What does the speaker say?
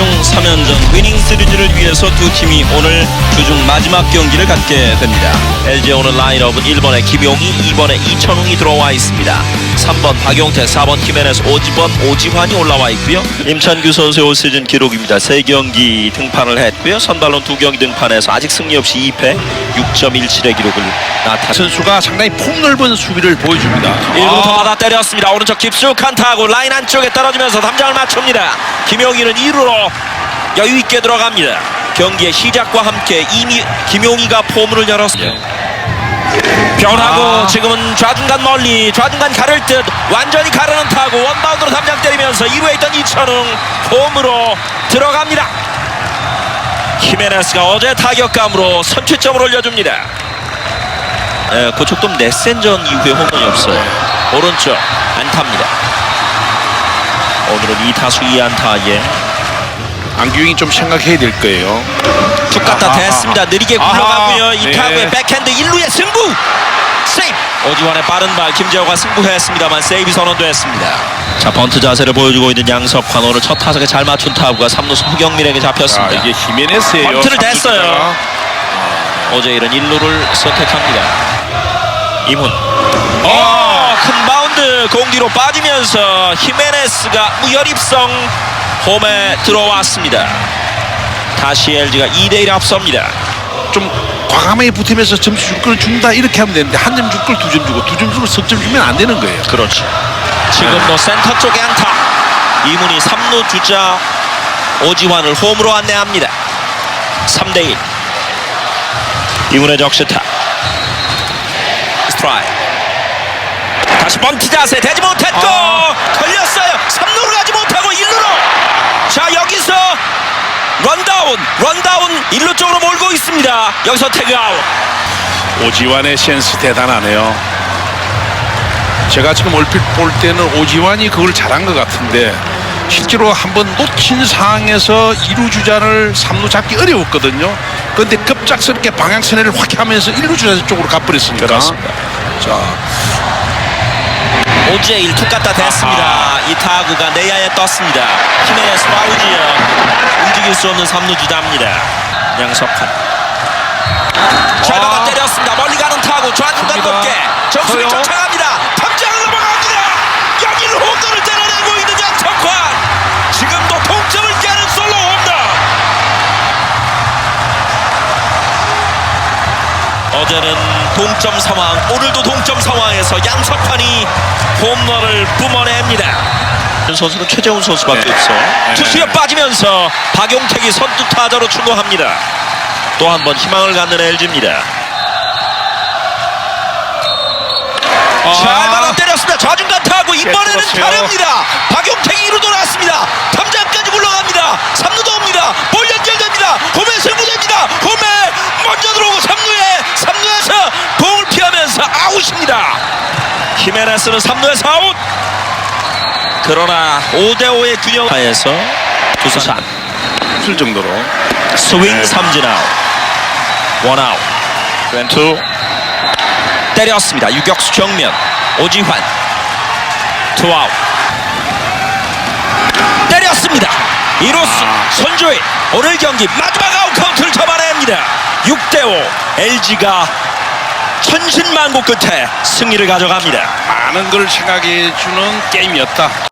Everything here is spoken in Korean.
최종 3연전 위닝 시리즈를 위해서 두 팀이 오늘 주중 마지막 경기를 갖게 됩니다. LG 오늘 라인업은 1번에 김용희, 2번에 이천웅이 들어와 있습니다. 3번 박용태, 4번 김현에서 5번 오지환이 올라와 있고요. 임찬규 선수의 올 시즌 기록입니다. 3경기 등판을 했고요. 선발로 2경기 등판해서 아직 승리 없이 2패 6.17의 기록을 나타냈습니다. 선수가 상당히 폭넓은 수비를 보여줍니다. 1루부터 받아 때렸습니다. 오른쪽 깊숙한 타구 라인 안쪽에 떨어지면서 담장을 맞춥니다. 김용희는 2루로 여유 있게 들어갑니다. 경기의 시작과 함께 이미 김용희가 포문을 열었습니다. 변하고 아. 지금은 좌중간 멀리 좌중간 가를 듯 완전히 가르는 타고 원바운드로 담장 때리면서 2루에 있던 이천웅 홈으로 들어갑니다. 히메네스가 어제 타격감으로 선취점을 올려줍니다. 예, 고척돔 넷센전 이후에 홈런이 없어요. 오른쪽 안타입니다. 오늘은 2타수 2안타에 안규영이 좀 생각해야 될 거예요. 툭 갖다 아하. 댔습니다. 느리게 아하. 굴러가고요. 이 네. 타구의 백핸드 1루의 승부. 세이브. 오지환의 빠른 발 김재호가 승부했습니다만 세이브 선언됐습니다. 자 번트 자세를 보여주고 있는 양석환 오늘 첫 타석에 잘 맞춘 타구가 3루수 허경민에게 자, 잡혔습니다. 이게 히메네스예요. 번트를 냈어요. 어제 이런 1루를 선택합니다. 이문. 아. 어, 큰 바운드 공 뒤로 빠지면서 히메네스가 무혈입성 홈에 들어왔습니다. 다시 LG가 2대1 앞섭니다. 좀 과감하게 붙으면서 점수 줄 걸 준다 이렇게 하면 되는데 한 점 줄 걸 두 점 주고 두 점 주고 석점 주면 안 되는 거예요. 그렇죠. 지금 뭐 센터 쪽에 안타. 이문이 3루 주자 오지환을 홈으로 안내합니다. 3대1. 이문의 적시타. 스트라이크. 다시 번트 자세 되지 못했고 아. 걸렸어요. 3루로 가지 못하고 1루로. 자 여기서 런다운 런다운 1루 쪽으로 몰고 있습니다. 여기서 태그아웃. 오지환의 센스 대단하네요. 제가 지금 얼핏 볼 때는 오지환이 그걸 잘한 것 같은데 실제로 한번 놓친 상황에서 이루 주자를 삼루 잡기 어려웠거든요. 그런데 급작스럽게 방향 선회를 확 하면서 일루 주자 쪽으로 가버렸으니까. 그렇습니다. 자, 오지에 1투 갖다 댔습니다. 이 타구가 내야에 떴습니다. 히메네스 와우지 요. 움직일 수 없는 3루 주자입니다. 양석환. 잘 아. 때렸습니다. 멀리 가는 타구 좌중간. 높게 커요. 쫓아갑니다. 탐장을 넘어갑니다. 여기를 홈런을 때려내고 있는 양석환. 지금도 동점을 깨는 솔로 홈런. 어제는 동점 상황, 오늘도 동점 상황에서 양석환이 홈런을 뿜어냅니다. 선수는 최재훈 선수밖에 네. 없어. 네. 투수에 빠지면서 박용택이 선두 타자로 출루합니다. 또 한 번 희망을 갖는 LG입니다. 잘 받아 때렸습니다. 좌중간 타고 이번에는. 가렵니다. 박용택이 2루 돌아왔습니다. 탐장까지 물러갑니다. 3루도 옵니다. 볼 연결됩니다. 홈에 승부됩니다. 홈에 먼저 들어오고 3루에 3루에서 공을 피하면서 아웃입니다. 히메네스는 3루에서 아웃. 그러나 5대5의 균형 하에서 두수산 풀 정도로. 스윙 네. 삼진 아웃. 원 아웃. 왼투 때렸습니다. 유격수 정면 오지환 투 아웃 때렸습니다. 이로스 아. 손주희 오늘 경기 마지막 아웃 카운트를 잡아냅니다. 6대5 LG가 천신만고 끝에 승리를 가져갑니다. 많은 걸 생각해 주는 게임이었다.